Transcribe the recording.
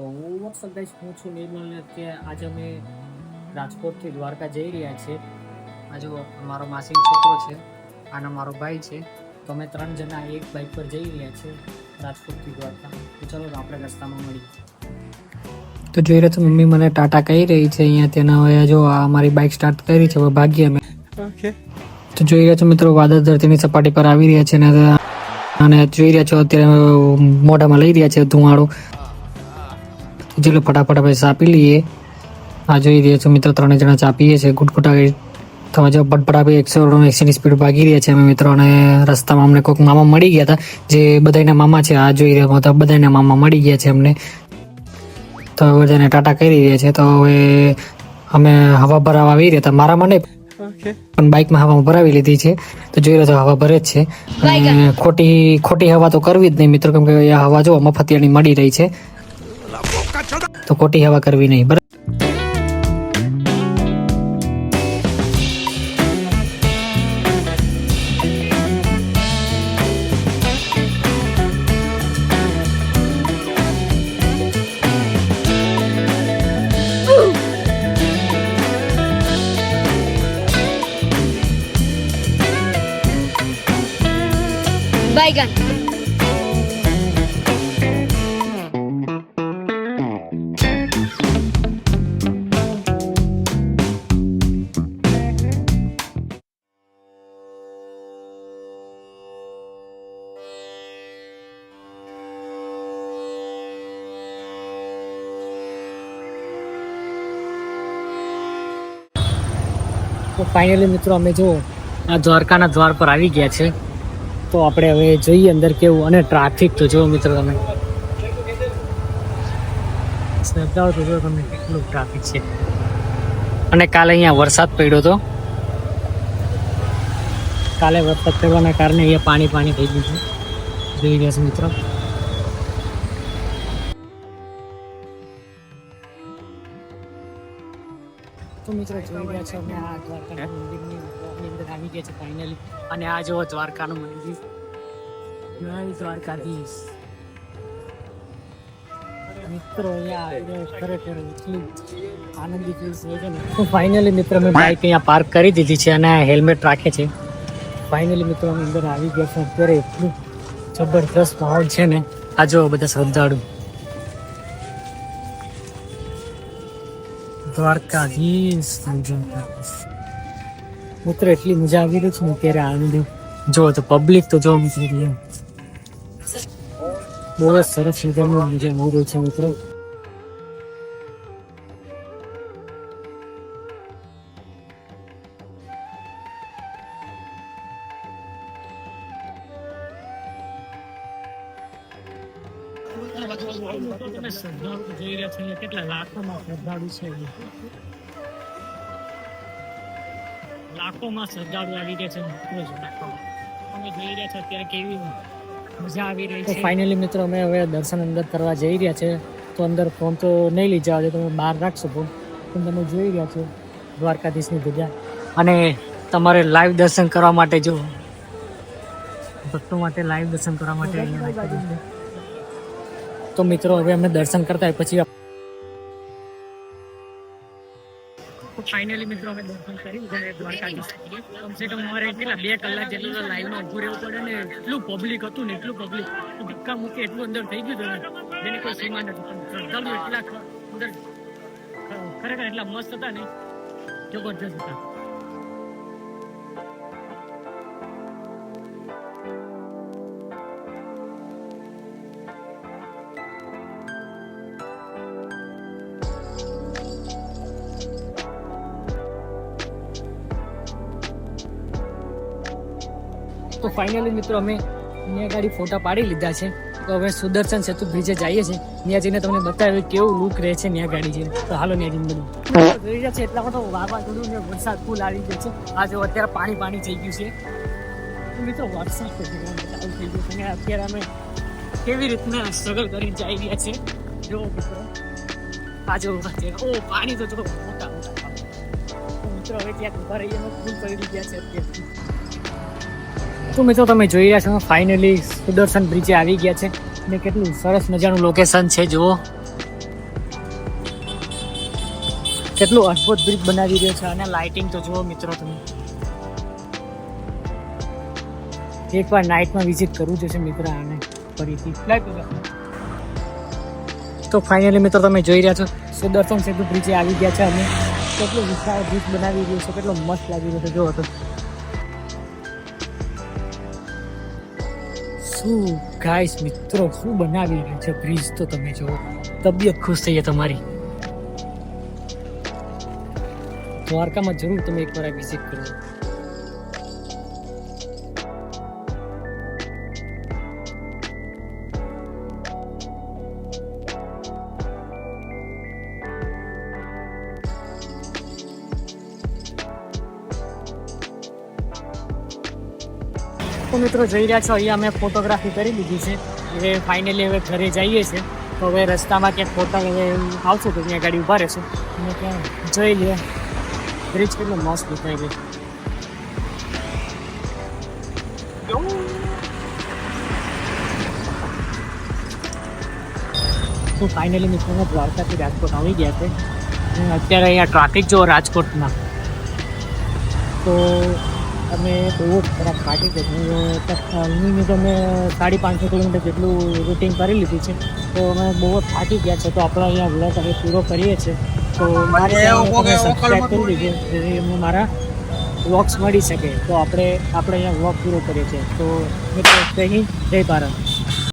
તો હું ગાઈસ હું છું નિર્મલ કે આજે અમે રાજકોટથી દ્વારકા જઈ રહ્યા છીએ. આ જો મારો માસીનો છોકરો છે આના મારો ભાઈ છે તો અમે ત્રણ જણા એક બાઇક પર જઈ રહ્યા છીએ રાજકોટથી દ્વારકા. તો ચલો આપણે રસ્તામાં મળીએ. તો જોઈ રહ્યા છો મમ્મી મને ટાટા કહી રહી છે અહીંયા તેના હવે જો આ અમારી બાઇક સ્ટાર્ટ કરી છે હવે ભાગીએ અમે. તો જોઈ રહ્યા છો મિત્રો વાદળ ધરતીની સપાટી પર આવી રહ્યા છે અને અને જોઈ રહ્યા છો અત્યારે મોઢામાં લઈ રહ્યા છે ધુમાડો. ચલો ફટાફટ આપણે ચા પી લઈએ. આ જોઈ રહ્યા છો મિત્રો ત્રણે જણા ચા પીએ છે. ગુટગુટા તમે જો બટપટ ભાઈ એકસો એકસીની સ્પીડ ભાગી રહ્યા છે. અમે મિત્રો અને રસ્તામાં અમને કોઈક મામા મળી ગયા હતા જે બધાના મામા છે. આ જોઈ રહ્યા હતા બધાના મામા મળી ગયા છે અમને. તો હવે બધાને ટાટા કરી રહ્યા છે. તો હવે અમે હવા ભરાવા આવી રહ્યા હતા. મારામાં નહીં પણ બાઇકમાં હવા ભરાવી લીધી છે. તો જોઈ રહ્યો હવા ભરે જ છે. અને ખોટી ખોટી હવા તો કરવી જ નહીં. મિત્રો કેમ કે આ હવા જો મફતિયાની મળી રહી છે. તો ખોટી હવા કરવી નહીં બરાબર Baigan. તો ફાઇનલી મિત્રો અમે જો આ દ્વારકાના દ્વાર પર આવી ગયા છે. તો આપણે હવે જોઈએ અંદર કેવું અને ટ્રાફિક તો જો મિત્રો તમે. શ્રદ્ધાઓ તો તમે કેટલું ટ્રાફિક છે. અને કાલે અહીંયા વરસાદ પડ્યો હતો કાલે વરસાદ પડવાના કારણે અહીંયા પાણી પાણી થઈ ગયું છે. જોઈ ગયા છે મિત્રો? તો મિત્રો જોઈ રહ્યા છો અમે આ દ્વારકાના મંદિરની અંદર. આવી ગયા છે ફાઇનલી અને આ જો દ્વારકાનું મંદિર. જય દ્વારકાધીશ. મિત્રો અહીંયા ખરેખર એટલી આનંદી ફીલ છે ને. તો ફાઇનલી મિત્રો મેં બાઇક અહીંયા પાર્ક કરી દીધી છે અને હેલ્મેટ રાખે છે. ફાઇનલી મિત્રો અમે અંદર આવી ગયા છે. અત્યારે એટલું જબરદસ્ત માહોલ છે ને. આ જો બધા શ્રદ્ધાળુ. દ્વારકાધીશ મિત્ર, એટલી મજા આવી રહી છે ને ત્યારે આનંદ જો તો પબ્લિક તો જો મિત્રો. બહુ જ સરસ મજાનું મજા આવી છે મિત્રો. જોઈ રહ્યા છો અત્યારે કેવી મજા આવી ફાઇનલી મિત્રો અમે હવે દર્શન અંદર કરવા જઈ રહ્યા છે. તો અંદર ફોન તો નહીં લઈ જવા તમે બહાર રાખશો ફોન પણ તમે જોઈ રહ્યા છો દ્વારકાધીશની ધજા અને તમારે લાઈવ દર્શન કરવા માટે જો, ભક્તો માટે લાઈવ દર્શન કરવા માટે અહીંયા રાખ્યું છે. તો મિત્રો, હવે અમે દર્શન કરતા પછી ફાઇનલી મિત્રો, અમે દર્શન કરી કમસે કમ અમારે કેટલા બે કલાક જેટલું તો લાઈનમાં ઊભું રહેવું પડે ને, એટલું પબ્લિક હતું ને, એટલું પબ્લિક ધક્કા મૂકી એટલું અંદર થઈ ગયું હતું જેની કોઈ સીમા નથી. એટલા અંદર ખરેખર એટલા મસ્ત હતા ને, જબરજસ્ત હતા. તો ફાઇનલી મિત્રો અમે ત્યાં ગાડી ફોટા પાડી લીધા છે. તો હવે સુદર્શન સેતુ બ્રિજે જઈએ છીએ. ત્યાં જઈને તમને બતાવ્યું કેવું લુક રહે છે ત્યાં ગાડી જઈને તો હાલો ત્યાં જઈને બધું. છે એટલા બધો વાવાઝોડું ને વરસાદ ફૂલ આવી ગયો છે. આ જો અત્યારે પાણી પાણી થઈ ગયું છે. મિત્રો વરસાદ થઈ ગયો છે. અત્યારે અમે કેવી રીતના સ્ટ્રગલ કરી જઈ રહ્યા છે. જો મિત્રો, આ જો ઓ, પાણી તો જો મોટા મોટા મિત્રો હવે ત્યાં ઊભા રહીએ ફૂલ પડી ગયા છે અત્યારે. તો મિત્રો તમે જોઈ રહ્યા છો ફાઇનલી સુદર્શન બ્રિજે આવી ગયા છે. ને કેટલું સરસ મજાનું લોકેશન છે, જુઓ. કેટલું અદ્ભુત બ્રિજ બનાવી રહ્યો છે અને લાઇટિંગ તો જુઓ મિત્રો તમે. એકવાર નાઇટમાં વિઝિટ કરવું જશે મિત્ર આને ફરીથી. તો ફાઇનલી મિત્રો તમે જોઈ રહ્યા છો, સુદર્શન સેતુ બ્રિજે આવી ગયા છે અમે કેટલો વિશાળ બ્રિજ બનાવી રહ્યો છે, કેટલો મસ્ત લાગી રહ્યો છે, જુઓ હતો શું ગાઈસ મિત્રો, શું બનાવી રહ્યું છે? બ્રિજ તો તમે જુઓ. તબિયત ખુશ થઈ તમારી. દ્વારકામાં જરૂર તમે એકવાર વિઝિટ કરો. તો મિત્રો જોઈ રહ્યા છો. અહીંયા અમે ફોટોગ્રાફી કરી લીધી છે. હવે ફાઇનલી હવે ઘરે જઈએ છીએ. તો હવે રસ્તામાં ક્યાંક ફોટા હવે આવશું તો ત્યાં ગાડી ઊભા રહેશું. અને ત્યાં જોઈ લઈએ. બ્રિજ કેટલો મસ્ત દેખાય છે. તો ફાઇનલી મિત્રો દ્વારકાથી રાજકોટ આવી ગયા છે. અત્યારે અહીંયા ટ્રાફિક જો રાજકોટમાં. તો અમે બહુ જ ખરાબ ફાટી છે અહીંની તો અમે સાડી પાંચસો કિલોમીટર જેટલું રૂટિંગ કરી લીધું છે. તો અમે બહુ જ થાકી ગયા છે. તો આપણે અહીંયા વ્લોગ અમે પૂરો કરીએ છીએ. તો મારે સબસ્ક્રાઈબ કરી દીધું જેથી અમને મારા વ્લોગ્સ મળી શકે. તો આપણે આપણે અહીંયા વ્લોગ પૂરો કરીએ છીએ. તો મિત્રો હિન્દ જય ભારત.